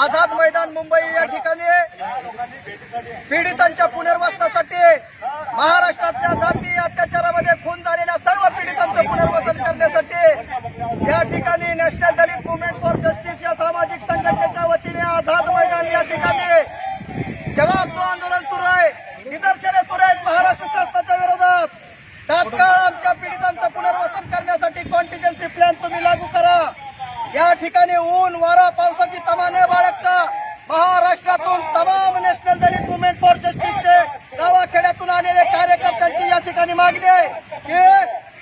आझाद मैदान मुंबई या ठिकाणी पीडितांच्या पुनर्वसनासाठी महाराष्ट्रातल्या जाती अत्याचारामध्ये खून झालेल्या सर्व पीडितांचं पुनर्वसन करण्यासाठी या ठिकाणी national Dalit movement for justice या सामाजिक संघटनेच्या वतीने आझाद मैदान या ठिकाणी जवाब आंदोलन सुरू आहे. निदर्शने सुरू आहेत महाराष्ट्र शासनाच्या विरोधात. तात्काळ ठिकाणी ऊन वारा पावसाची तमाने बाळगता महाराष्ट्रातून तमाम नॅशनल दलित मुवमेंट फॉर जस्टिसचे गावाखेड्यातून आलेले कार्यकर्त्यांची या ठिकाणी मागणी आहे की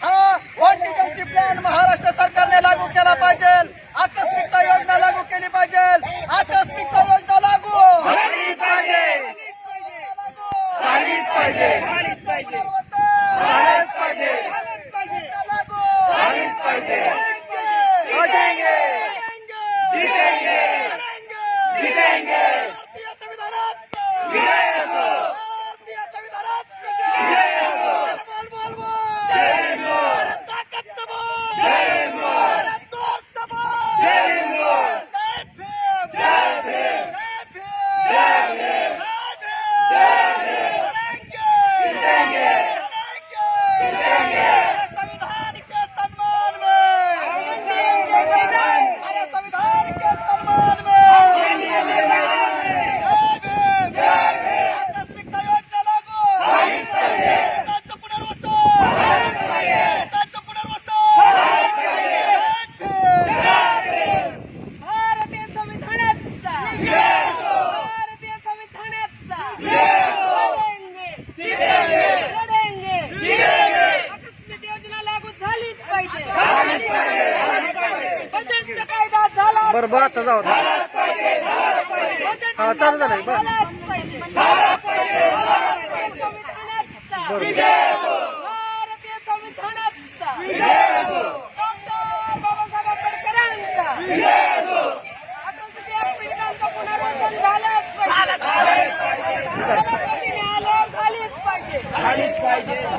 हा कॉन्टिजन्सी प्लॅन महाराष्ट्र सरकारने लागू केला पाहिजे. आकस्मिकता योजना लागू केली पाहिजे. आकस्मिकता योजना लागू. पाहिजे. बरं बरं आता जाऊ हा चालू झालं बरं. बरं Friday.